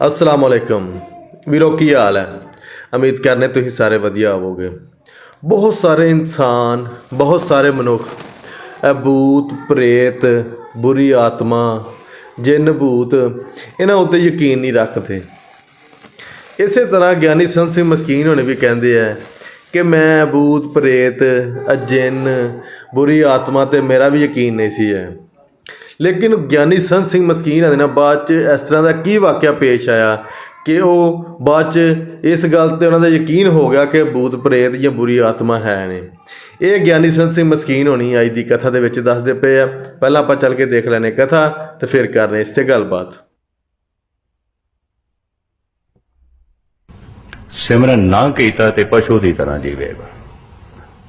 ਅਸਲਾਮ ਵਾਲੇਕਮ ਵੀਰੋ ਕੀ ਹਾਲ ਹੈ ਉਮੀਦ ਕਰਨੇ ਤੁਸੀਂ ਸਾਰੇ ਵਧੀਆ ਹੋਵੋਗੇ ਬਹੁਤ ਸਾਰੇ ਇਨਸਾਨ ਬਹੁਤ ਸਾਰੇ ਮਨੁੱਖ ਇਹ ਪ੍ਰੇਤ ਬੁਰੀ ਆਤਮਾ ਜਿੰਨ ਭੂਤ ਇਹਨਾਂ ਉੱਤੇ ਯਕੀਨ ਨਹੀਂ ਰੱਖਦੇ ਇਸੇ ਤਰ੍ਹਾਂ ਗਿਆਨੀ ਸੰਤ ਸਿੰਘ ਮਸਕੀਨ ਹੋਣੇ ਵੀ ਕਹਿੰਦੇ ਆ ਕਿ ਮੈਂ ਭੂਤ ਪ੍ਰੇਤ ਅਜਿੰਨ ਬੁਰੀ ਆਤਮਾ ਤੇ ਮੇਰਾ ਵੀ ਯਕੀਨ ਨਹੀਂ ਸੀ ਹੈ ਲੇਕਿਨ ਗਿਆਨੀ ਸੰਤ ਸਿੰਘ ਮਸਕੀਨ ਦੇ ਨਾਲ ਬਾਅਦ ਚ ਇਸ ਤਰ੍ਹਾਂ ਦਾ ਕੀ ਵਾਕਿਆ ਪੇਸ਼ ਆਇਆ ਕਿ ਉਹ ਬਾਅਦ ਚ ਇਸ ਗੱਲ ਤੇ ਉਹਨਾਂ ਦਾ ਯਕੀਨ ਹੋ ਗਿਆ ਕਿ ਭੂਤ ਪ੍ਰੇਤ ਜਾਂ ਬੁਰੀ ਆਤਮਾ ਹੈ ਨੇ ਇਹ ਗਿਆਨੀ ਸੰਤ ਸਿੰਘ ਮਸਕੀਨ ਹੋਣੀ ਅੱਜ ਦੀ ਕਥਾ ਦੇ ਵਿੱਚ ਦੱਸਦੇ ਪਏ ਆ। ਪਹਿਲਾਂ ਆਪਾਂ ਚੱਲ ਕੇ ਦੇਖ ਲੈਨੇ ਕਥਾ ਤੇ ਫਿਰ ਕਰਨੇ ਇਸ ਤੇ ਗੱਲਬਾਤ। ਸਿਮਰਨ ਨਾ ਕੀਤਾ ਤੇ ਪਸ਼ੂ ਦੀ ਤਰ੍ਹਾਂ ਜੀਵੇਗਾ।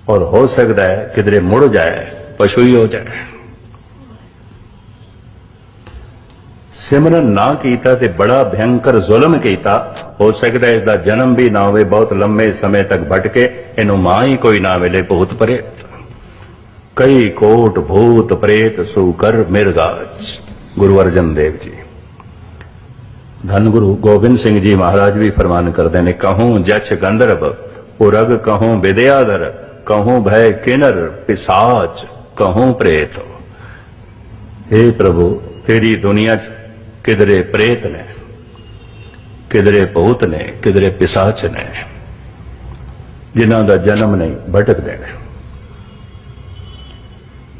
ਔਰ ਹੋ ਸਕਦਾ ਹੈ ਕਿਧਰੇ ਮੁੜ ਜਾਏ, ਪਸ਼ੂ ਹੀ ਹੋ ਜਾਏ। ਸਿਮਰਨ ਨਾ ਕੀਤਾ ਤੇ ਬੜਾ ਭਯੰਕਰ ਜ਼ੁਲਮ ਕੀਤਾ। ਹੋ ਸਕਦਾ ਹੈ ਇਸ ਦਾ ਜਨਮ ਵੀ ਨਾ ਹੋਵੇ, ਬਹੁਤ ਲੰਮੇ ਸਮੇਂ ਤੱਕ ਭਟਕੇ, ਇਹਨੂੰ ਮਾਂ ਹੀ ਕੋਈ ਨਾ ਮਿਲੇ, ਭੂਤ ਪ੍ਰੇਤ। ਕਈ ਕੋਟ ਭੂਤ ਪ੍ਰੇਤ ਸੂ ਕਰ ਮਿਰਗਾਜ ਗੁਰੂ ਅਰਜਨ ਦੇਵ ਜੀ। ਧੰਨ ਗੁਰੂ ਗੋਬਿੰਦ ਸਿੰਘ ਜੀ ਮਹਾਰਾਜ ਵੀ ਫਰਮਾਨ ਕਰਦੇ ਨੇ, ਕਹੂੰ ਜਛ ਗੰਧਰਵ, ਉਰਗ ਕਹੂੰ ਵਿਦਿਆਦਰ ਕਹੂੰ ਭੈ ਕਿਨਰ ਪਿਸਾਚ, ਕਹੂੰ ਪ੍ਰੇਤ। हे ਪ੍ਰਭੂ, ਤੇਰੀ ਦੁਨੀਆ 'ਚ ਕਿਧਰੇ ਪ੍ਰੇਤ ਨੇ, ਕਿਧਰੇ ਭੂਤ ਨੇ, ਕਿਧਰੇ ਪਿਸਾਚ ਨੇ, ਜਿਨ੍ਹਾਂ ਦਾ ਜਨਮ ਨਹੀਂ ਭਟਕਦੇ ਨੇ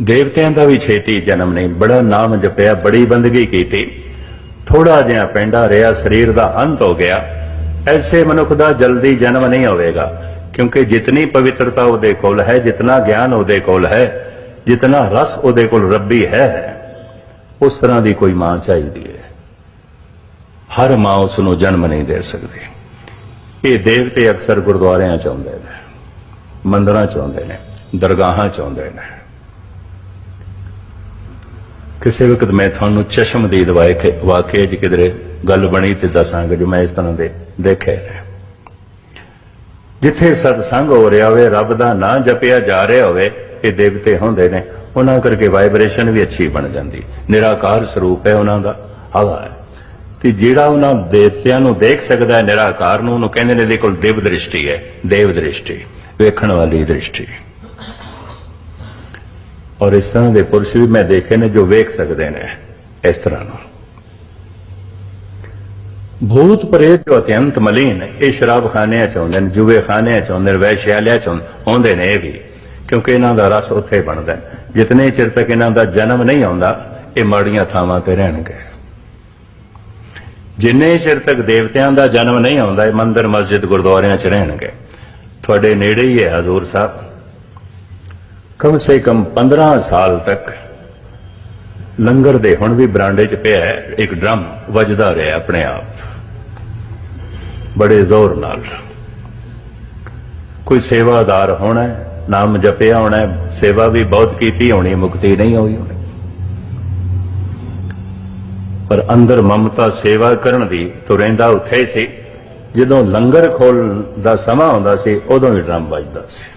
ਦੇਵਤਿਆਂ ਦਾ ਵੀ ਛੇਤੀ ਜਨਮ ਨਹੀਂ, ਬੜਾ ਨਾਮ ਜਪਿਆ, ਬੜੀ ਬੰਦਗੀ ਕੀਤੀ। ਥੋੜਾ ਜਿਹਾ ਪੈਂਡਾ ਰਿਹਾ, ਸਰੀਰ ਦਾ ਅੰਤ ਹੋ ਗਿਆ। ਐਸੇ ਮਨੁੱਖ ਦਾ ਜਲਦੀ ਜਨਮ ਨਹੀਂ ਹੋਵੇਗਾ, ਕਿਉਂਕਿ ਜਿਤਨੀ ਪਵਿੱਤਰਤਾ ਉਹਦੇ ਕੋਲ ਹੈ, ਜਿਤਨਾ ਗਿਆਨ ਉਹਦੇ ਕੋਲ ਹੈ, ਜਿਤਨਾ ਰਸ ਉਹਦੇ ਕੋਲ ਰੱਬੀ ਹੈ, ਉਸ ਤਰ੍ਹਾਂ ਦੀ ਕੋਈ ਮਾਂ ਚਾਹੀਦੀ ਹੈ। ਹਰ ਮਾਂ ਉਸ ਨੂੰ ਜਨਮ ਨਹੀਂ ਦੇ ਸਕਦੀ। ਇਹ ਦੇਵਤੇ ਅਕਸਰ ਗੁਰਦੁਆਰਿਆਂ ਚ ਆਉਂਦੇ ਨੇ, ਮੰਦਰਾਂ ਚ ਆਉਂਦੇ ਨੇ, ਦਰਗਾਹਾਂ ਚ ਆਉਂਦੇ ਨੇ। ਕਿਸੇ ਵਕਤ ਮੈਂ ਤੁਹਾਨੂੰ ਚਸ਼ਮਦੀਦ ਵਾਕਿਏ ਵਾਕਿਆ ਚ ਕਿਧਰੇ ਗੱਲ ਬਣੀ ਤੇ ਦੱਸਾਂਗਾ ਜੋ ਮੈਂ ਇਸ ਤਰ੍ਹਾਂ ਦੇ ਦੇਖੇ ਜਿੱਥੇ ਸਤਸੰਗ ਹੋ ਰਿਹਾ ਹੋਵੇ, ਰੱਬ ਦਾ ਨਾਂ ਜਪਿਆ ਜਾ ਰਿਹਾ ਹੋਵੇ, ਇਹ ਦੇਵਤੇ ਹੁੰਦੇ ਨੇ। ਉਹਨਾਂ ਕਰਕੇ ਵਾਈਬ੍ਰੇਸ਼ਨ ਵੀ ਅੱਛੀ ਬਣ ਜਾਂਦੀ। ਨਿਰਾਕਾਰ ਸਰੂਪ ਹੈ ਉਹਨਾਂ ਦਾ। ਹਵਾ ਹੈ। ਤੇ ਜਿਹੜਾ ਉਹਨਾਂ ਦੇਵਤਿਆਂ ਨੂੰ ਦੇਖ ਸਕਦਾ ਹੈ ਨਿਰਾਕਾਰ ਨੂੰ, ਉਹਨੂੰ ਕਹਿੰਦੇ ਨੇ ਇਹਦੇ ਕੋਲ ਦੇਵ ਦ੍ਰਿਸ਼ਟੀ ਹੈ, ਦੇਵ ਦ੍ਰਿਸ਼ਟੀ, ਵੇਖਣ ਵਾਲੀ ਦ੍ਰਿਸ਼ਟੀ। ਔਰ ਇਸ ਤਰ੍ਹਾਂ ਦੇ ਪੁਰਸ਼ ਵੀ ਮੈਂ ਦੇਖੇ ਨੇ ਜੋ ਵੇਖ ਸਕਦੇ ਨੇ ਇਸ ਤਰ੍ਹਾਂ ਨੂੰ। ਭੂਤ ਪ੍ਰੇਤ ਜੋ ਅਤਿਅੰਤ ਮਲੀਨ, ਇਹ ਸ਼ਰਾਬ ਖਾਨਿਆਂ ਚ ਆਉਂਦੇ ਨੇ ਜੂਏ ਖਾਨਿਆਂ ਚ ਹੁੰਦੇ ਨੇ, ਵੈਸ਼ਿਆਲਿਆਂ ਚ ਹੁੰਦੇ ਨੇ ਇਹ ਵੀ, ਕਿਉਂਕਿ ਇਹਨਾਂ ਦਾ ਰਸ ਉੱਥੇ ਬਣਦਾ ਜਿਤਨੇ ਚਿਰ ਤੱਕ ਇਹਨਾਂ ਦਾ ਜਨਮ ਨਹੀਂ ਆਉਂਦਾ, ਇਹ ਮਾੜੀਆਂ ਥਾਵਾਂ ਤੇ ਰਹਿਣਗੇ। ਜਿੰਨੇ ਚਿਰ ਤੱਕ ਦੇਵਤਿਆਂ ਦਾ ਜਨਮ ਨਹੀਂ ਆਉਂਦਾ, ਇਹ ਮੰਦਿਰ, ਮਸਜਿਦ, ਗੁਰਦੁਆਰਿਆਂ ਚ ਰਹਿਣਗੇ। ਤੁਹਾਡੇ ਨੇੜੇ ਹੀ ਹੈ ਹਜ਼ੂਰ ਸਾਹਿਬ। ਕਮ ਸੇ ਕਮ 15 ਸਾਲ ਤੱਕ ਲੰਗਰ ਦੇ ਹੁਣ ਵੀ ਬਰਾਂਡੇ 'ਚ ਪਿਆ ਇੱਕ ਡਰਮ ਵੱਜਦਾ ਰਿਹਾ ਆਪਣੇ ਆਪ। ਬੜੇ ਜ਼ੋਰ ਨਾਲ। ਕੋਈ ਸੇਵਾਦਾਰ ਹੋਣਾ ਨਾਮ ਜਪਿਆ ਹੋਣਾ ਸੇਵਾ ਵੀ ਬਹੁਤ ਕੀਤੀ ਹੋਣੀ, ਮੁਕਤੀ ਨਹੀਂ ਹੋਈ ਹੋਣੀ। ਪਰ ਅੰਦਰ ਮਮਤਾ ਸੇਵਾ ਕਰਨ ਦੀ ਤੋਂ ਰਹਿੰਦਾ ਉੱਥੇ ਸੀ। ਜਦੋਂ ਲੰਗਰ ਖੋਲ ਦਾ ਸਮਾਂ ਆਉਂਦਾ ਸੀ, ਉਦੋਂ ਵੀ ਡਰਮ ਵੱਜਦਾ ਸੀ।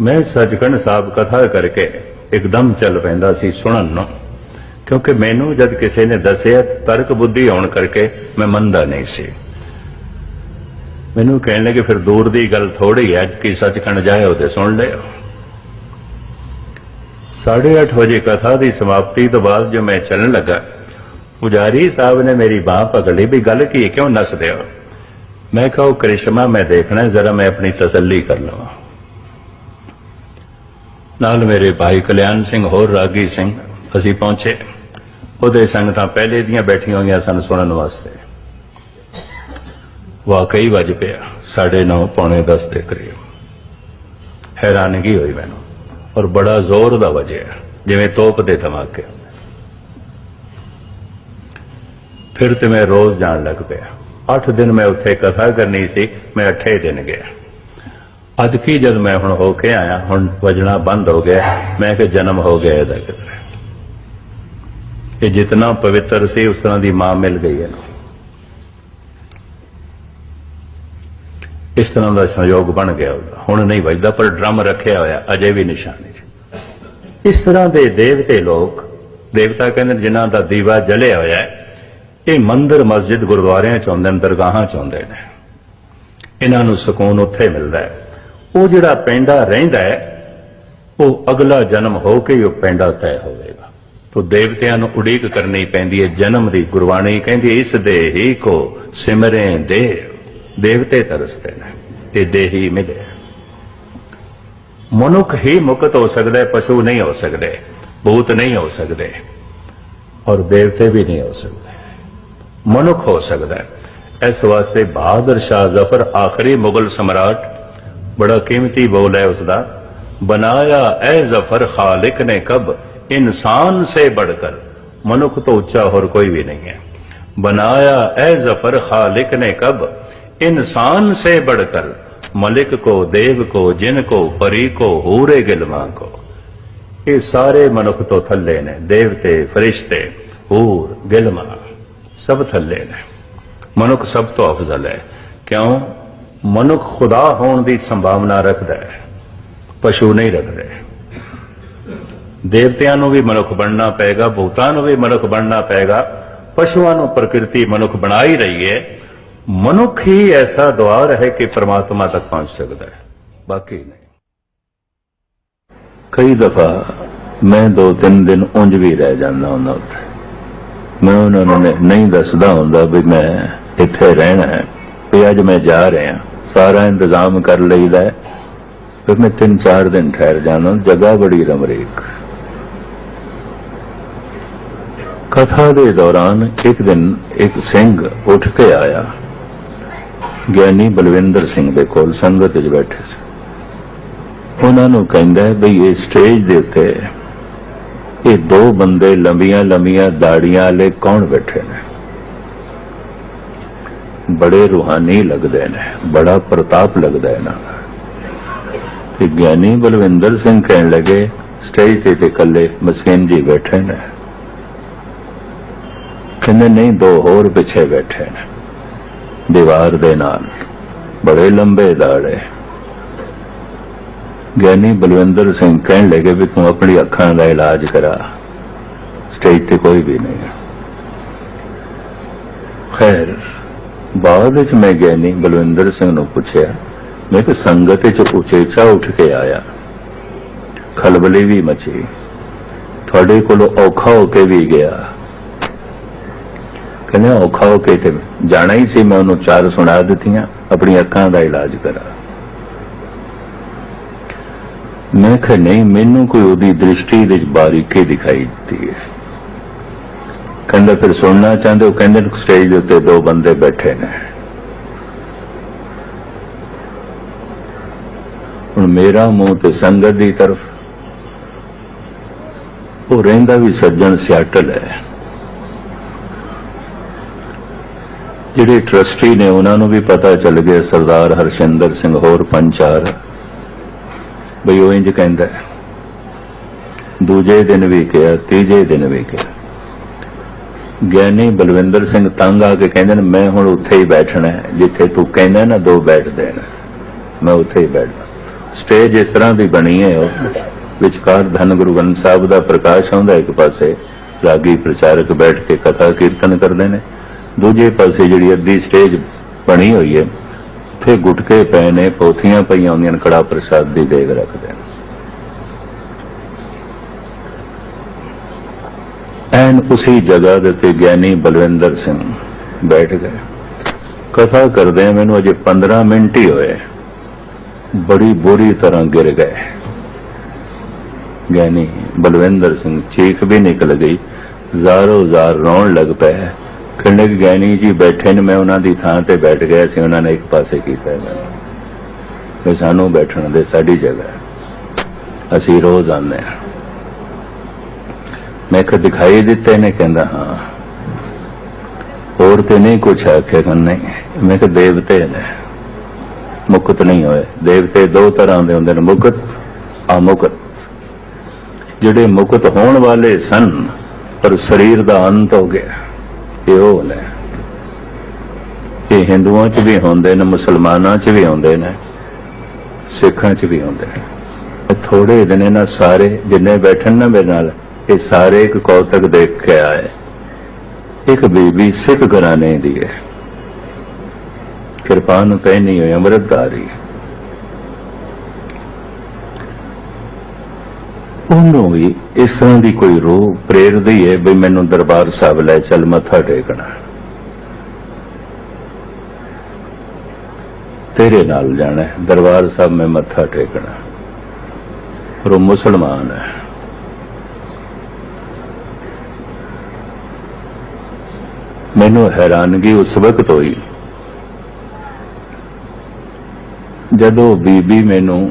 ਮੈਂ ਸੱਚਖੰਡ ਸਾਹਿਬ ਕਥਾ ਕਰਕੇ ਇੱਕਦਮ ਚੱਲ ਪੈਂਦਾ ਸੀ ਸੁਣਨ ਨੂੰ, ਕਿਉਂਕਿ ਮੈਨੂੰ ਜਦ ਕਿਸੇ ਨੇ ਦੱਸਿਆ, ਤਰਕ ਬੁੱਧੀ ਆਉਣ ਕਰਕੇ ਮੈਂ ਮੰਨਦਾ ਨਹੀਂ ਸੀ। ਮੈਨੂੰ ਕਹਿਣ ਲੱਗੇ, ਫਿਰ ਦੂਰ ਦੀ ਗੱਲ ਥੋੜੀ ਹੈ ਕਿ ਸੱਚਖੰਡ ਜਾਏ ਉਹਦੇ ਸੁਣ ਲਿਓ। 8:30 ਵਜੇ ਕਥਾ ਦੀ ਸਮਾਪਤੀ ਤੋਂ ਬਾਅਦ ਜੋ ਮੈਂ ਚੱਲਣ ਲੱਗਾ, ਪੁਜਾਰੀ ਸਾਹਿਬ ਨੇ ਮੇਰੀ ਬਾਹ ਪਕੜ ਲਈ ਵੀ ਗੱਲ ਕੀ ਕਿਉਂ ਨੱਸਦੇ ਹੋ ਮੈਂ ਕਿਹਾ, ਉਹ ਕ੍ਰਿਸ਼ਮਾ ਮੈਂ ਦੇਖਣਾ, ਜ਼ਰਾ ਮੈਂ ਆਪਣੀ ਤਸੱਲੀ ਕਰ ਲਵਾਂ। ਨਾਲ ਮੇਰੇ ਭਾਈ ਕਲਿਆਣ ਸਿੰਘ, ਹੋਰ ਰਾਗੀ ਸਿੰਘ, ਅਸੀਂ ਪਹੁੰਚੇ। ਉਹਦੇ ਸੰਗਤਾਂ ਪਹਿਲੇ ਦੀਆਂ ਬੈਠੀਆਂ ਹੋਈਆਂ ਸਨ ਸੁਣਨ ਵਾਸਤੇ। ਵਾਕਈ ਵੱਜ ਪਿਆ 9:30 ਪੌਣੇ 10 ਦੇ ਕਰੀਬ। ਹੈਰਾਨਗੀ ਹੋਈ ਮੈਨੂੰ। ਔਰ ਬੜਾ ਜ਼ੋਰ ਦਾ ਵਜਿਆ, ਜਿਵੇਂ ਤੋਪ ਦੇ ਧਮਾਕੇ ਫਿਰ ਤੇ ਮੈਂ ਰੋਜ਼ ਜਾਣ ਲੱਗ ਪਿਆ। 8 ਦਿਨ ਮੈਂ ਉੱਥੇ ਕਥਾ ਕਰਨੀ ਸੀ, ਮੈਂ 8 ਦਿਨ ਗਿਆ। ਅਦਕੀ ਜਦ ਮੈਂ ਹੁਣ ਹੋ ਕੇ ਆਇਆ, ਹੁਣ ਵਜਣਾ ਬੰਦ ਹੋ ਗਿਆ, ਮੈਂ ਕਿ ਜਨਮ ਹੋ ਗਿਆ ਇਹਦਾ ਕਿਧਰੇ। ਇਹ ਜਿਤਨਾ ਪਵਿੱਤਰ ਸੀ, ਉਸ ਤਰ੍ਹਾਂ ਦੀ ਮਾਂ ਮਿਲ ਗਈ ਇਹਨੂੰ। ਇਸ ਤਰ੍ਹਾਂ ਦਾ ਸੰਯੋਗ ਬਣ ਗਿਆ ਉਸਦਾ ਹੁਣ ਨਹੀਂ ਵੱਜਦਾ, ਪਰ ਡਰਮ ਰੱਖਿਆ ਹੋਇਆ, ਅਜੇ ਵੀ ਨਿਸ਼ਾਨੀ 'ਚ। ਇਸ ਤਰ੍ਹਾਂ ਦੇ ਦੇਵਤੇ ਲੋਕ, ਦੇਵਤਾ ਕਹਿੰਦੇ ਜਿਨ੍ਹਾਂ ਦਾ ਦੀਵਾ ਜਲਿਆ ਹੋਇਆ ਹੈ, ਇਹ ਮੰਦਰ ਮਸਜਿਦ ਗੁਰਦੁਆਰਿਆਂ ਚ ਆਉਂਦੇ ਨੇ, ਦਰਗਾਹਾਂ ਚ ਆਉਂਦੇ ਨੇ। ਇਹਨਾਂ ਨੂੰ ਸਕੂਨ ਉੱਥੇ ਮਿਲਦਾ ਹੈ। ਉਹ ਜਿਹੜਾ ਪੈਂਡਾ ਰਹਿੰਦਾ ਹੈ, ਉਹ ਅਗਲਾ ਜਨਮ ਹੋ ਕੇ ਹੀ ਉਹ ਪੈਂਡਾ ਤੈਅ ਹੋਵੇਗਾ। ਤੋ ਦੇਵਤਿਆਂ ਨੂੰ ਉਡੀਕ ਕਰਨੀ ਪੈਂਦੀ ਹੈ, ਜਨਮ ਦੀ ਗੁਰਬਾਣੀ ਕਹਿੰਦੀ ਇਸ ਦੇ ਹੀ ਕੋ ਸਿਮਰੇ ਦੇਵ ದೇವತೆ ತರಿಸ್ತೇನೆ. ਤੇ ਦੇਹੀ ਮਿਲੇ ਮਨੁੱਖ ਹੀ ਮੁਕਤ ਹੋ ਸਕਦਾ ਹੈ ਪਸ਼ੂ ਨਹੀਂ ਹੋ ਸਕਦੇ ਭੂਤ ਨਹੀਂ ਹੋ ਸਕਦੇ ਔਰ ਦੇਵਤੇ ਵੀ ਨਹੀਂ ਹੋ ਸਕਦੇ ਮਨੁੱਖ ਹੋ ਸਕਦਾ ਹੈ ਇਸ ਵਾਸਤੇ ਬਹਾਦਰ ਸ਼ਾਹ ਜ਼ਫਰ ਆਖਰੀ ਮੁਗਲ ਸਮਰਾਟ ਬੜਾ ਕੀਮਤੀ ਬੋਲ ਹੈ ਉਸ ਦਾ ਬਨਾਇਆ ਐ ਜ਼ਫਰ ਖਾਲਿਕ ਨੇ ਕਬ ਇਨਸਾਨ ਸੇ ਬੜਕਰ ਮਨੁੱਖ ਤੋਂ ਉੱਚਾ ਹੋਰ ਕੋਈ ਵੀ ਨਹੀਂ ਹੈ ਬਨਾਇਆ ਐ ਜ਼ਫਰ ਖਾਲਿਕ ਨੇ ਕਬ इंसान से बढ़कर मलिक को देव को जिन को परी को हूरे गिलमा को ਇਹ ਸਾਰੇ ਮਨੁੱਖ ਤੋਂ ਥੱਲੇ ਨੇ ਦੇਵਤੇ ਫਰਿਸ਼ਤੇ ਹੂਰ ਗਿਲਮਾ ਸਭ ਥੱਲੇ ਨੇ ਮਨੁੱਖ ਸਭ ਤੋਂ ਅਫਜ਼ਲ ਹੈ ਕਿਉਂ ਮਨੁੱਖ ਖੁਦਾ ਹੋਣ ਦੀ ਸੰਭਾਵਨਾ ਰੱਖਦਾ ਹੈ ਪਸ਼ੂ ਨਹੀਂ ਰੱਖਦੇ ਦੇਵਤਿਆਂ ਨੂੰ ਵੀ ਮਨੁੱਖ ਬਣਨਾ ਪਏਗਾ ਭੂਤਾਂ ਨੂੰ ਵੀ ਮਨੁੱਖ ਬਣਨਾ ਪਏਗਾ ਪਸ਼ੂਆਂ ਨੂੰ ਪ੍ਰਕਿਰਤੀ ਮਨੁੱਖ ਬਣਾ ਹੀ ਰਹੀ ਹੈ ਮਨੁੱਖ ਹੀ ਐਸਾ ਦੁਆਰ ਹੈ ਕਿ ਪ੍ਰਮਾਤਮਾ ਤੱਕ ਪਹੁੰਚ ਸਕਦਾ ਹੈ। ਬਾਕੀ ਨਹੀਂ। ਕਈ ਦਫਾ ਮੈਂ ਦੋ ਤਿੰਨ ਦਿਨ ਉਂਝ ਵੀ ਰਹਿ ਜਾਂਦਾ ਹੁੰਦਾ ਉੱਥੇ। ਮੈਂ ਉਹਨਾਂ ਨੂੰ ਨਹੀਂ- ਦੱਸਦਾ ਹੁੰਦਾ ਵੀ ਮੈਂ ਇੱਥੇ ਰਹਿਣਾ ਹੈ। ਵੀ ਅੱਜ ਮੈਂ ਜਾ ਰਿਹਾ ਸਾਰਾ ਇੰਤਜ਼ਾਮ ਕਰ ਲਈਦਾ ਫਿਰ ਮੈਂ ਤਿੰਨ ਚਾਰ ਦਿਨ ਠਹਿਰ ਜਾਣਾ ਜਗ੍ਹਾ ਬੜੀ ਰਮਰੀਕ। ਕਥਾ ਦੇ ਦੌਰਾਨ ਇੱਕ ਦਿਨ ਇੱਕ ਸਿੰਘ ਉੱਠ ਕੇ ਆਇਆ। ਗਿਆਨੀ ਬਲਵਿੰਦਰ ਸਿੰਘ ਦੇ ਕੋਲ ਸੰਗਤ ਵਿੱਚ ਬੈਠੇ ਸੀ। ਉਹਨਾਂ ਨੂੰ ਕਹਿੰਦਾ ਬਈ ਇਹ ਸਟੇਜ ਦੇ ਉੱਤੇ ਇਹ ਦੋ ਬੰਦੇ ਲੰਬੀਆਂ ਲੰਬੀਆਂ ਦਾੜੀਆਂ ਵਾਲੇ ਕੌਣ ਬੈਠੇ ਨੇ? ਬੜੇ ਰੂਹਾਨੀ ਲੱਗਦੇ ਨੇ, ਬੜਾ ਪ੍ਰਤਾਪ ਲੱਗਦਾ ਹੈ ਨਾ ਤੇ ਗਿਆਨੀ ਬਲਵਿੰਦਰ ਸਿੰਘ ਕਹਿਣ ਲੱਗੇ ਸਟੇਜ ਤੇ ਤੇ ਇਕੱਲੇ ਮਸਕੀਨ ਜੀ ਬੈਠੇ ਨੇ। ਕਹਿੰਦੇ, ਨਹੀਂ, ਦੋ ਹੋਰ ਪਿੱਛੇ ਬੈਠੇ ਨੇ। ਦੀਵਾਰ ਦੇ ਨਾਲ। ਬੜੇ ਲੰਬੇ ਦਾੜੇ ਗਿਆਨੀ ਬਲਵਿੰਦਰ ਸਿੰਘ ਕਹਿਣ ਲੱਗੇ ਵੀ ਤੂੰ ਆਪਣੀ ਅੱਖਾਂ ਦਾ ਇਲਾਜ ਕਰਾ। ਸਟੇਜ ਤੇ ਕੋਈ ਵੀ ਨਹੀਂ। ਖੈਰ, ਬਾਅਦ ਵਿੱਚ ਮੈਂ ਗਿਆਨੀ ਬਲਵਿੰਦਰ ਸਿੰਘ ਨੂੰ ਪੁੱਛਿਆ, ਮੈਂ ਕਿ ਸੰਗਤ ਵਿੱਚ ਉਚੇਚਾ ਉੱਠ ਕੇ ਆਇਆ। ਖਲਬਲੀ ਵੀ ਮਚੀ। ਤੁਹਾਡੇ ਕੋਲ ਔਖਾ ਹੋ ਕੇ ਵੀ ਗਿਆ। ਕਹਿੰਦੇ ਔਖਾ ਹੋ ਕੇ ਤੇ ਜਾਣਾ ਹੀ ਸੀ, ਮੈਂ ਉਹਨੂੰ ਚਾਰ ਸੁਣਾ ਦਿੱਤੀਆਂ ਆਪਣੀ ਅੱਖਾਂ ਦਾ ਇਲਾਜ ਕਰਾ। ਮੈਂ ਕਿਹਾ, ਨਹੀਂ, ਮੈਨੂੰ ਕੋਈ ਉਹਦੀ ਦ੍ਰਿਸ਼ਟੀ ਵਿੱਚ ਬਾਰੀਕੀ ਦਿਖਾਈ ਦਿੱਤੀ ਹੈ। ਕਹਿੰਦਾ, ਫਿਰ ਸੁਣਨਾ ਚਾਹੁੰਦੇ ਉਹ ਕਹਿੰਦੇ ਸਟੇਜ ਦੇ ਉੱਤੇ ਦੋ ਬੰਦੇ ਬੈਠੇ ਨੇ। ਹੁਣ ਮੇਰਾ ਮੂੰਹ ਤੇ ਸੰਗਤ ਦੀ ਤਰਫ, ਉਹ ਰਹਿੰਦਾ ਵੀ ਸੱਜਣ ਸਿਆਟਲ ਹੈ। ਜਿਹੜੇ ਟਰਸਟੀ ਨੇ ਉਹਨਾਂ ਨੂੰ ਵੀ ਪਤਾ ਚੱਲ ਗਿਆ, ਸਰਦਾਰ ਹਰਸ਼ਿੰਦਰ ਸਿੰਘ, ਹੋਰ ਪੰਚਾਰ ਬਈ ਉਹ ਇੰਜ ਕਹਿੰਦਾ ਦੂਜੇ ਦਿਨ ਵੀ ਕਿਹਾ, ਤੀਜੇ ਦਿਨ ਵੀ ਕਿਹਾ। ਗਿਆਨੀ ਬਲਵਿੰਦਰ ਸਿੰਘ ਤੰਗ ਆ ਕੇ ਕਹਿੰਦੇ ਨੇ, ਮੈਂ ਹੁਣ ਉੱਥੇ ਹੀ ਬੈਠਣਾ ਜਿੱਥੇ ਤੂੰ ਕਹਿੰਦਾ ਨਾ, ਦੋ ਬੈਠਦੇ ਨੇ ਮੈਂ ਉੱਥੇ ਹੀ ਬੈਠਦਾ। ਸਟੇਜ ਇਸ ਤਰ੍ਹਾਂ ਦੀ ਬਣੀ ਹੈ ਉਹ। ਵਿਚਕਾਰ ਧੰਨ ਗੁਰੂ ਗ੍ਰੰਥ ਸਾਹਿਬ ਦਾ ਪ੍ਰਕਾਸ਼ ਆਉਂਦਾ ਇੱਕ ਪਾਸੇ। ਰਾਗੀ ਪ੍ਰਚਾਰਕ ਬੈਠ ਕੇ ਕਥਾ ਕੀਰਤਨ ਕਰਦੇ ਨੇ। ਦੂਜੇ ਪਾਸੇ ਜਿਹੜੀ ਅੱਧੀ ਸਟੇਜ ਬਣੀ ਹੋਈ ਹੈ, ਉੱਥੇ ਗੁਟਕੇ ਪਏ ਨੇ, ਪੋਥੀਆਂ ਪਈਆਂ ਹੁੰਦੀਆਂ ਨੇ, ਕੜਾ ਪ੍ਰਸਾਦ ਦੀ ਦੇਗ ਰੱਖਦੇ ਨੇ। ਐਨ ਉਸੇ ਜਗ੍ਹਾ ਦੇ ਤੇ ਗਿਆਨੀ ਬਲਵਿੰਦਰ ਸਿੰਘ ਬੈਠ ਗਏ। ਕਥਾ ਕਰਦੇ ਮੈਨੂੰ ਅਜੇ 15 ਮਿੰਟ ਹੀ ਹੋਏ ਬੜੀ ਬੁਰੀ ਤਰ੍ਹਾਂ ਗਿਰ ਗਏ। ਗਿਆਨੀ ਬਲਵਿੰਦਰ ਸਿੰਘ ਚੀਖ ਵੀ ਨਿਕਲ ਗਈ ਜ਼ਾਰੋ ਜ਼ਾਰ ਰੋਣ ਲੱਗ ਪਏ ਕਹਿੰਦੇ ਕਿ ਗਿਆਨੀ ਜੀ ਬੈਠੇ ਨੇ, ਮੈਂ ਉਹਨਾਂ ਦੀ ਥਾਂ ਤੇ ਬੈਠ ਗਿਆ ਸੀ, ਉਹਨਾਂ ਨੇ ਇੱਕ ਪਾਸੇ ਕੀਤਾ ਮੈਨੂੰ। ਵੀ ਸਾਨੂੰ ਬੈਠਣ ਦੇ ਸਾਡੀ ਜਗ੍ਹਾ ਅਸੀਂ ਰੋਜ਼ ਆਉਂਦੇ ਹਾਂ। ਮੈਂ ਕਿ ਦਿਖਾਈ ਦਿੱਤੇ ਨੇ, ਕਹਿੰਦਾ, ਹਾਂ। ਹੋਰ ਤੇ ਨਹੀਂ ਕੁਛ ਆਖਿਆ ਕਿ ਨਹੀਂ। ਮੈਂ ਕਿ ਦੇਵਤੇ ਨੇ। ਮੁਕਤ ਨਹੀਂ ਹੋਏ। ਦੇਵਤੇ ਦੋ ਤਰ੍ਹਾਂ ਦੇ ਹੁੰਦੇ ਨੇ, ਮੁਕਤ, ਅਮੁਕਤ। ਜਿਹੜੇ ਮੁਕਤ ਹੋਣ ਵਾਲੇ ਸਨ, ਪਰ ਸਰੀਰ ਦਾ ਅੰਤ ਹੋ ਗਿਆ। ਇਹ ਉਹ ਨੇ। ਇਹ ਹਿੰਦੂਆਂ 'ਚ ਵੀ ਹੁੰਦੇ ਨੇ, ਮੁਸਲਮਾਨਾਂ 'ਚ ਵੀ ਹੁੰਦੇ ਨੇ, ਸਿੱਖਾਂ 'ਚ ਵੀ ਹੁੰਦੇ ਨੇ। ਥੋੜੇ ਦਿਨ ਇਹਨਾਂ ਸਾਰੇ ਜਿੰਨੇ ਬੈਠਣ ਨਾ ਮੇਰੇ ਨਾਲ, ਇਹ ਸਾਰੇ ਇੱਕ ਕੌਤਕ ਦੇਖ ਕੇ ਆਏ। ਇੱਕ ਬੀਬੀ ਸਿੱਖ ਘਰਾਣੇ ਦੀ ਹੈ। ਕਿਰਪਾ ਕਿਰਪਾਨ ਪਹਿਨੀ ਹੋਈ, ਅੰਮ੍ਰਿਤਧਾਰੀ। ਉਹਨੂੰ ਵੀ ਇਸ ਤਰ੍ਹਾਂ ਦੀ ਕੋਈ ਰੂਹ ਪ੍ਰੇਰਦੀ ਹੈ ਵੀ ਮੈਨੂੰ ਦਰਬਾਰ ਸਾਹਿਬ ਲੈ ਚੱਲ, ਮੱਥਾ ਟੇਕਣਾ ਤੇਰੇ ਨਾਲ ਜਾਣਾ ਦਰਬਾਰ ਸਾਹਿਬ ਮੈਂ ਮੱਥਾ ਟੇਕਣਾ ਪਰ ਉਹ ਮੁਸਲਮਾਨ ਹੈ। ਮੈਨੂੰ ਹੈਰਾਨਗੀ ਉਸ ਵਕਤ ਹੋਈ ਜਦੋਂ ਬੀਬੀ ਮੈਨੂੰ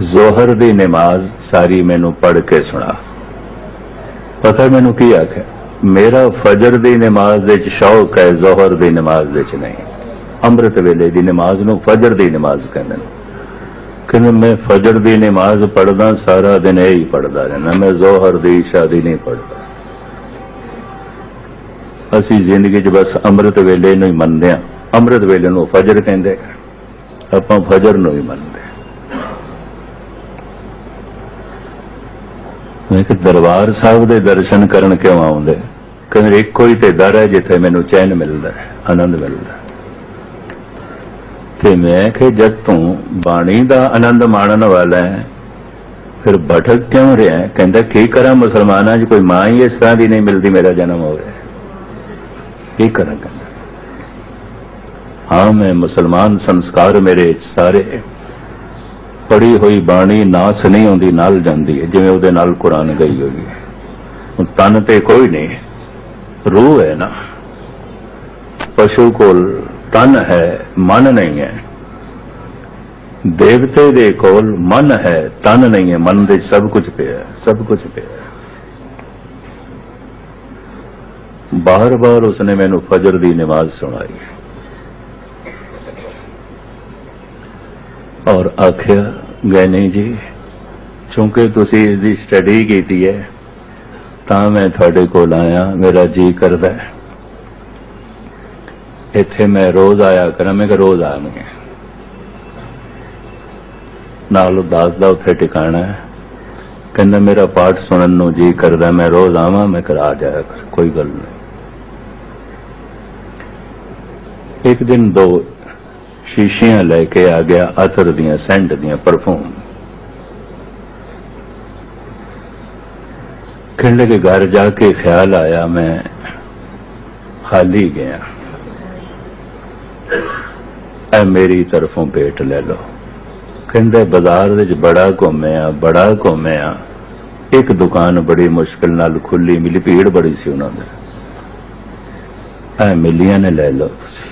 ਜ਼ੋਹਰ ਦੀ ਨਮਾਜ਼ ਸਾਰੀ ਮੈਨੂੰ ਪੜ੍ਹ ਕੇ ਸੁਣਾ। ਪਤਾ ਮੈਨੂੰ ਕੀ ਆਖਿਆ? ਮੇਰਾ ਫਜਰ ਦੀ ਨਮਾਜ਼ ਵਿੱਚ ਸ਼ੌਕ ਹੈ, ਜ਼ੋਹਰ ਦੀ ਨਮਾਜ਼ ਵਿੱਚ ਨਹੀਂ। ਅੰਮ੍ਰਿਤ ਵੇਲੇ ਦੀ ਨਮਾਜ਼ ਨੂੰ ਫਜਰ ਦੀ ਨਮਾਜ਼ ਕਹਿੰਦੇ ਨੇ। ਕਹਿੰਦੇ, ਮੈਂ ਫਜਰ ਦੀ ਨਮਾਜ਼ ਪੜਦਾ ਸਾਰਾ ਦਿਨ ਇਹ ਹੀ ਪੜਦਾ ਰਹਿਣਾ ਮੈਂ ਜ਼ੋਹਰ ਦੀ ਇਸ਼ਾ ਦੀ ਨਹੀਂ ਪੜਦਾ ਅਸੀਂ ਜ਼ਿੰਦਗੀ 'ਚ ਬਸ ਅੰਮ੍ਰਿਤ ਵੇਲੇ ਨੂੰ ਹੀ ਮੰਨਦੇ ਹਾਂ। ਅੰਮ੍ਰਿਤ ਵੇਲੇ ਨੂੰ ਫਜਰ ਕਹਿੰਦੇ ਆਪਾਂ ਫਜਰ ਨੂੰ ਹੀ ਮੰਨਦੇ ਮੈਂ ਕਿ ਦਰਬਾਰ ਸਾਹਿਬ ਦੇ ਦਰਸ਼ਨ ਕਰਨ ਕਿਉਂ ਆਉਂਦੇ? ਕਹਿੰਦੇ, ਇੱਕੋ ਹੀ ਤੇ ਦਰ ਹੈ ਜਿੱਥੇ ਮੈਨੂੰ ਚੈਨ ਮਿਲਦਾ ਹੈ, ਆਨੰਦ ਮਿਲਦਾ ਤੇ ਮੈਂ ਕਿ ਜਦ ਤੂੰ ਬਾਣੀ ਦਾ ਆਨੰਦ ਮਾਣਨ ਵਾਲਾ ਹੈ, ਫਿਰ ਭਟਕ ਕਿਉਂ ਰਿਹਾ ਕਹਿੰਦਾ, ਕੀ ਕਰਾਂ ਮੁਸਲਮਾਨਾਂ 'ਚ? ਕੋਈ ਮਾਂ ਹੀ ਇਸ ਤਰ੍ਹਾਂ ਦੀ ਨਹੀਂ ਮਿਲਦੀ, ਮੇਰਾ ਜਨਮ ਹੋ ਰਿਹਾ ਕੀ ਕਰਾਂ ਕਹਿੰਦਾ? ਹਾਂ, ਮੈਂ ਮੁਸਲਮਾਨ ਸੰਸਕਾਰ ਮੇਰੇ ਸਾਰੇ ਪੜੀ ਹੋਈ ਬਾਣੀ ਨਾਸ ਨਹੀਂ ਆਉਂਦੀ, ਨਾਲ ਜਾਂਦੀ ਹੈ, ਜਿਵੇਂ ਉਹਦੇ ਨਾਲ ਕੁਰਾਨ ਗਈ ਹੋਈ ਹੈ। ਤਨ ਤੇ ਕੋਈ ਨਹੀਂ, ਰੂਹ ਹੈ ਨਾ। ਪਸ਼ੂ ਕੋਲ ਤਨ ਹੈ, ਮਨ ਨਹੀਂ ਹੈ। ਦੇਵਤੇ ਦੇ ਕੋਲ ਮਨ ਹੈ, ਤਨ ਨਹੀਂ ਹੈ। ਮਨ ਦੇ ਸਭ ਕੁਝ ਪਿਆ, ਸਭ ਕੁਝ ਪਿਆ। ਬਾਰ-ਬਾਰ ਉਸਨੇ ਮੈਨੂੰ ਫਜਰ ਦੀ ਨਮਾਜ਼ ਸੁਣਾਈ। ਔਰ ਆਖਿਆ ਗੈਨੀ ਜੀ ਕਿਉਂਕਿ ਤੁਸੀਂ ਇਸ ਦੀ ਸਟੱਡੀ ਕੀਤੀ ਹੈ, ਤਾਂ ਮੈਂ ਤੁਹਾਡੇ ਕੋਲ ਆਇਆ, ਮੇਰਾ ਜੀ ਕਰਦਾ ਇੱਥੇ ਮੈਂ ਰੋਜ਼ ਆਇਆ ਕਰਾਂ, ਮੈਂ ਕਿ ਰੋਜ਼ ਆਵਾਂਗੇ ਨਾਲ ਉਦਾਸ ਦਾ ਉੱਥੇ ਟਿਕਾਣਾ ਹੈ, ਕਹਿੰਦਾ, ਮੇਰਾ ਪਾਠ ਸੁਣਨ ਨੂੰ ਜੀ ਕਰਦਾ, ਮੈਂ ਰੋਜ਼ ਆਵਾਂ, ਮੈਂ ਕਰਾ ਜਾਇਆ ਕਰ, ਕੋਈ ਗੱਲ ਨਹੀਂ। ਇੱਕ ਦਿਨ ਦੋ ਸ਼ੀਸ਼ੀਆਂ ਲੈ ਕੇ ਆ ਗਿਆ ਅਤਰ ਦੀਆਂ ਸੈਂਟ ਦੀਆਂ ਪਰਫਿਊਮ। ਕਹਿੰਦੇ ਕਿ ਘਰ ਜਾ ਕੇ ਖਿਆਲ ਆਇਆ, ਮੈਂ ਖਾਲੀ ਗਿਆ। ਐ ਮੇਰੀ ਤਰਫੋਂ ਭੇਟ ਲੈ ਲਓ। ਕਹਿੰਦੇ ਬਾਜ਼ਾਰ ਵਿੱਚ ਬੜਾ ਘੁੰਮਿਆ ਬੜਾ ਘੁੰਮਿਆ। ਇੱਕ ਦੁਕਾਨ ਬੜੀ ਮੁਸ਼ਕਲ ਨਾਲ ਖੁੱਲੀ ਮਿਲੀ, ਭੀੜ ਬੜੀ ਸੀ ਉਹਨਾਂ ਦੇ। ਐ ਮਿਲੀਆਂ ਨੇ ਲੈ ਲਓ ਤੁਸੀਂ।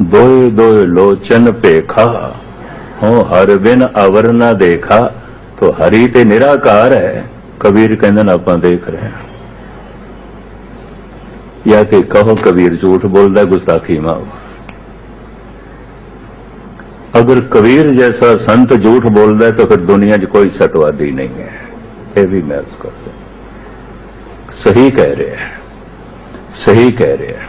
ਦੋਏ ਦੋਏ ਲੋਚਨ ਭੇਖਾ ਹੋ ਹਰ ਬਿਨ ਅਵਰ ਨਾ ਦੇਖਾ, ਤੋ ਹਰੀ ਤੇ ਨਿਰਾਕਾਰ ਹੈ, ਕਬੀਰ ਕਹਿੰਦੇ ਨੇ ਆਪਾਂ ਦੇਖ ਰਹੇ ਹਾਂ। ਜਾਂ ਤੇ ਕਹੋ ਕਬੀਰ ਝੂਠ ਬੋਲਦਾ, ਗੁਸਤਾਖੀ ਮਾਫ ਅਗਰ ਕਬੀਰ ਜੈਸਾ ਸੰਤ ਝੂਠ ਬੋਲਦਾ, ਤਾਂ ਫਿਰ ਦੁਨੀਆ 'ਚ ਕੋਈ ਸਤਵਾਦੀ ਨਹੀਂ ਹੈ। ਇਹ ਵੀ ਮੈਂ ਕਰਦਾ ਸਹੀ ਕਹਿ ਰਿਹਾ ਸਹੀ ਕਹਿ ਰਿਹਾ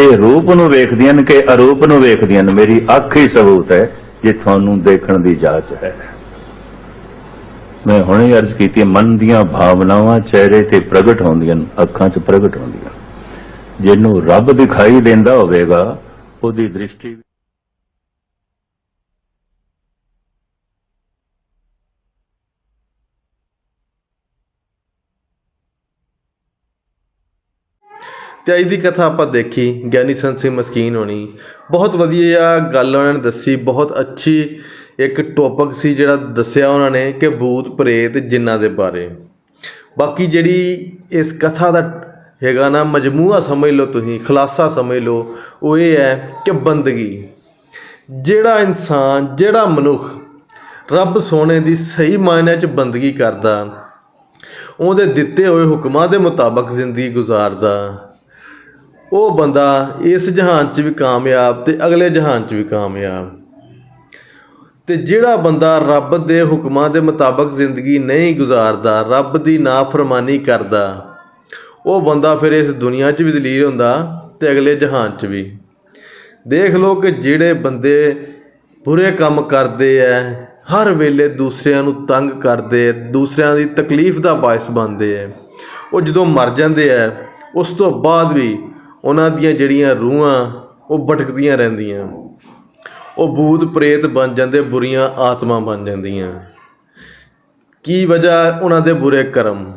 ਇਹ ਰੂਪ ਨੂੰ ਵੇਖਦੀਆਂ ਨੇ ਕਿ ਅਰੂਪ ਨੂੰ ਵੇਖਦੀਆਂ ਨੇ। ਮੇਰੀ ਅੱਖ ਹੀ ਸਬੂਤ ਹੈ ਜੇ ਤੁਹਾਨੂੰ ਦੇਖਣ ਦੀ ਜਾਚ ਹੈ। ਮੈਂ ਹੁਣੇ ਅਰਜ਼ ਕੀਤੀ, ਮਨ ਦੀਆਂ ਭਾਵਨਾਵਾਂ ਚਿਹਰੇ ਤੇ ਪ੍ਰਗਟ ਹੁੰਦੀਆਂ ਨੇ, ਅੱਖਾਂ 'ਚ ਪ੍ਰਗਟ ਹੁੰਦੀਆਂ ਜਿਹਨੂੰ ਰੱਬ ਦਿਖਾਈ ਦਿੰਦਾ ਹੋਵੇਗਾ, ਉਹਦੀ ਦ੍ਰਿਸ਼ਟੀ ਤੇ ਅੱਜ ਦੀ ਕਥਾ ਆਪਾਂ ਦੇਖੀ, ਗਿਆਨੀ ਸੰਤ ਸਿੰਘ ਮਸਕੀਨ ਹੋਣੀ। ਬਹੁਤ ਵਧੀਆ ਗੱਲ ਉਹਨਾਂ ਨੇ ਦੱਸੀ, ਬਹੁਤ ਅੱਛੀ ਇੱਕ ਟੌਪਿਕ ਸੀ ਜਿਹੜਾ ਦੱਸਿਆ ਉਹਨਾਂ ਨੇ ਕਿ ਭੂਤ ਪ੍ਰੇਤ ਜਿਨ੍ਹਾਂ ਦੇ ਬਾਰੇ। ਬਾਕੀ ਜਿਹੜੀ ਇਸ ਕਥਾ ਦਾ ਹੈਗਾ ਨਾ, ਮਜਮੂਆ ਸਮਝ ਲਓ ਤੁਸੀਂ, ਖੁਲਾਸਾ ਸਮਝ ਲਓ, ਉਹ ਇਹ ਹੈ ਕਿ ਬੰਦਗੀ। ਜਿਹੜਾ ਇਨਸਾਨ, ਜਿਹੜਾ ਮਨੁੱਖ ਰੱਬ ਸੋਹਣੇ ਦੀ ਸਹੀ ਮਾਇਨੇ 'ਚ ਬੰਦਗੀ ਕਰਦਾ, ਉਹਦੇ ਦਿੱਤੇ ਹੋਏ ਹੁਕਮਾਂ ਦੇ ਮੁਤਾਬਕ ਜ਼ਿੰਦਗੀ ਗੁਜ਼ਾਰਦਾ। ਉਹ ਬੰਦਾ ਇਸ ਜਹਾਨ 'ਚ ਵੀ ਕਾਮਯਾਬ ਤੇ ਅਗਲੇ ਜਹਾਨ 'ਚ ਵੀ ਕਾਮਯਾਬ। ਤੇ ਜਿਹੜਾ ਬੰਦਾ ਰੱਬ ਦੇ ਹੁਕਮਾਂ ਦੇ ਮੁਤਾਬਕ ਜ਼ਿੰਦਗੀ ਨਹੀਂ ਗੁਜ਼ਾਰਦਾ, ਰੱਬ ਦੀ ਨਾਫਰਮਾਨੀ ਕਰਦਾ, ਉਹ ਬੰਦਾ ਫਿਰ ਇਸ ਦੁਨੀਆ 'ਚ ਵੀ ਦਲੀਲ ਹੁੰਦਾ ਤੇ ਅਗਲੇ ਜਹਾਨ 'ਚ ਵੀ। ਦੇਖ ਲਓ ਕਿ ਜਿਹੜੇ ਬੰਦੇ ਬੁਰੇ ਕੰਮ ਕਰਦੇ ਐ, ਹਰ ਵੇਲੇ ਦੂਸਰਿਆਂ ਨੂੰ ਤੰਗ ਕਰਦੇ ਐ ਦੂਸਰਿਆਂ ਦੀ ਤਕਲੀਫ ਦਾ ਬਾਇਸ ਬਣਦੇ ਐ। ਉਹ ਜਦੋਂ ਮਰ ਜਾਂਦੇ ਐ, ਉਸ ਤੋਂ ਬਾਅਦ ਵੀ ਉਹਨਾਂ ਦੀਆਂ ਜਿਹੜੀਆਂ ਰੂਹਾਂ ਉਹ ਭਟਕਦੀਆਂ ਰਹਿੰਦੀਆਂ। ਉਹ ਭੂਤ ਪ੍ਰੇਤ ਬਣ ਜਾਂਦੇ, ਬੁਰੀਆਂ ਆਤਮਾ ਬਣ ਜਾਂਦੀਆਂ। ਕੀ ਵਜ੍ਹਾ ਉਹਨਾਂ ਦੇ ਬੁਰੇ ਕਰਮ?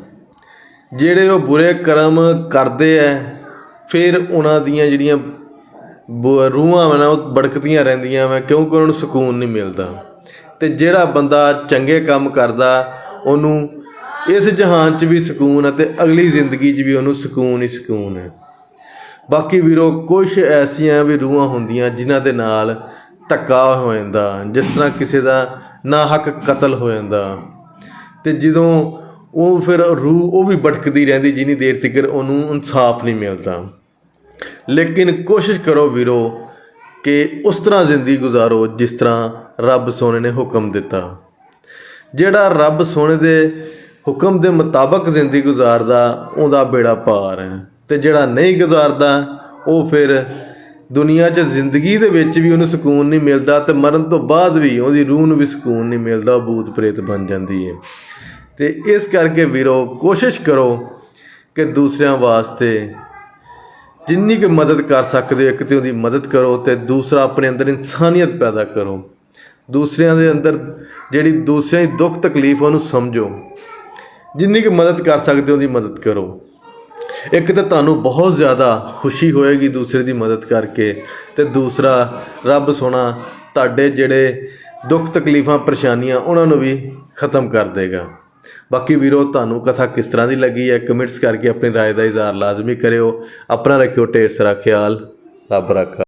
ਜਿਹੜੇ ਉਹ ਬੁਰੇ ਕਰਮ ਕਰਦੇ ਐ, ਫਿਰ ਉਹਨਾਂ ਦੀਆਂ ਜਿਹੜੀਆਂ ਬ- ਰੂਹਾਂ ਵਾ ਨਾ, ਉਹ ਭੜਕਦੀਆਂ ਰਹਿੰਦੀਆਂ ਵਾ, ਕਿਉਂਕਿ ਉਹਨਾਂ ਨੂੰ ਸਕੂਨ ਨਹੀਂ ਮਿਲਦਾ। ਤੇ ਜਿਹੜਾ ਬੰਦਾ ਚੰਗੇ ਕੰਮ ਕਰਦਾ, ਉਹਨੂੰ ਇਸ ਜਹਾਨ 'ਚ ਵੀ ਸਕੂਨ ਹੈ ਤੇ ਅਗਲੀ ਜ਼ਿੰਦਗੀ 'ਚ ਵੀ ਉਹਨੂੰ ਸਕੂਨ ਹੀ ਸਕੂਨ ਹੈ। ਬਾਕੀ ਵੀਰੋ ਕੁਝ ਐਸੀਆਂ ਵੀ ਰੂਹਾਂ ਹੁੰਦੀਆਂ ਜਿਨ੍ਹਾਂ ਦੇ ਨਾਲ ਧੱਕਾ ਹੋ ਜਾਂਦਾ, ਜਿਸ ਤਰ੍ਹਾਂ ਕਿਸੇ ਦਾ ਨਾ ਹੱਕ ਕਤਲ ਹੋ ਜਾਂਦਾ। ਤੇ ਜਦੋਂ ਉਹ ਫਿਰ ਰੂਹ ਉਹ ਵੀ ਭਟਕਦੀ ਰਹਿੰਦੀ, ਜਿੰਨੀ ਦੇਰ ਤੱਕ ਉਹਨੂੰ ਇਨਸਾਫ ਨਹੀਂ ਮਿਲਦਾ। ਲੇਕਿਨ ਕੋਸ਼ਿਸ਼ ਕਰੋ ਵੀਰੋ ਕਿ ਉਸ ਤਰ੍ਹਾਂ ਜ਼ਿੰਦਗੀ ਗੁਜ਼ਾਰੋ ਜਿਸ ਤਰ੍ਹਾਂ ਰੱਬ ਸੋਹਣੇ ਨੇ ਹੁਕਮ ਦਿੱਤਾ। ਜਿਹੜਾ ਰੱਬ ਸੋਹਣੇ ਦੇ ਹੁਕਮ ਦੇ ਮੁਤਾਬਕ ਜ਼ਿੰਦਗੀ ਗੁਜ਼ਾਰਦਾ, ਉਹਦਾ ਬੇੜਾ ਪਾਰ ਹੈ। ਤੇ ਜਿਹੜਾ ਨਹੀਂ ਗੁਜ਼ਾਰਦਾ, ਉਹ ਫਿਰ ਦੁਨੀਆ 'ਚ ਜ਼ਿੰਦਗੀ ਦੇ ਵਿੱਚ ਵੀ ਉਹਨੂੰ ਸਕੂਨ ਨਹੀਂ ਮਿਲਦਾ ਤੇ ਮਰਨ ਤੋਂ ਬਾਅਦ ਵੀ ਉਹਦੀ ਰੂਹ ਨੂੰ ਵੀ ਸਕੂਨ ਨਹੀਂ ਮਿਲਦਾ ਭੂਤ ਪ੍ਰੇਤ ਬਣ ਜਾਂਦੀ ਹੈ ਤੇ ਇਸ ਕਰਕੇ ਵੀਰੋ, ਕੋਸ਼ਿਸ਼ ਕਰੋ ਕਿ ਦੂਸਰਿਆਂ ਵਾਸਤੇ ਜਿੰਨੀ ਕੁ ਮਦਦ ਕਰ ਸਕਦੇ ਹੋ, ਇੱਕ ਤੇ ਉਹਦੀ ਮਦਦ ਕਰੋ ਤੇ ਦੂਸਰਾ ਆਪਣੇ ਅੰਦਰ ਇਨਸਾਨੀਅਤ ਪੈਦਾ ਕਰੋ। ਦੂਸਰਿਆਂ ਦੇ ਅੰਦਰ ਜਿਹੜੀ ਦੂਸਰਿਆਂ ਦੀ ਦੁੱਖ ਤਕਲੀਫ ਉਹਨੂੰ ਸਮਝੋ। ਜਿੰਨੀ ਕੁ ਮਦਦ ਕਰ ਸਕਦੇ ਹੋ, ਉਹਦੀ ਮਦਦ ਕਰੋ। ਇੱਕ ਤਾਂ ਤੁਹਾਨੂੰ ਬਹੁਤ ਜ਼ਿਆਦਾ ਖੁਸ਼ੀ ਹੋਏਗੀ ਦੂਸਰੇ ਦੀ ਮਦਦ ਕਰਕੇ ਤੇ ਦੂਸਰਾ ਰੱਬ ਸੋਹਣਾ ਤੁਹਾਡੇ ਜਿਹੜੇ ਦੁੱਖ ਤਕਲੀਫਾਂ ਪਰੇਸ਼ਾਨੀਆਂ ਉਹਨਾਂ ਨੂੰ ਵੀ ਖਤਮ ਕਰ ਦੇਗਾ ਬਾਕੀ ਵੀਰੋ ਤੁਹਾਨੂੰ ਕਥਾ ਕਿਸ ਤਰ੍ਹਾਂ ਦੀ ਲੱਗੀ ਹੈ ਕਮੈਂਟਸ ਕਰਕੇ ਆਪਣੀ رائے ਦਾ ਇਜ਼ਹਾਰ ਲਾਜ਼ਮੀ ਕਰਿਓ ਆਪਣਾ ਰੱਖਿਓ ਢੇਰ ਸਾਰਾ ਖਿਆਲ ਰੱਬ ਰੱਖਾ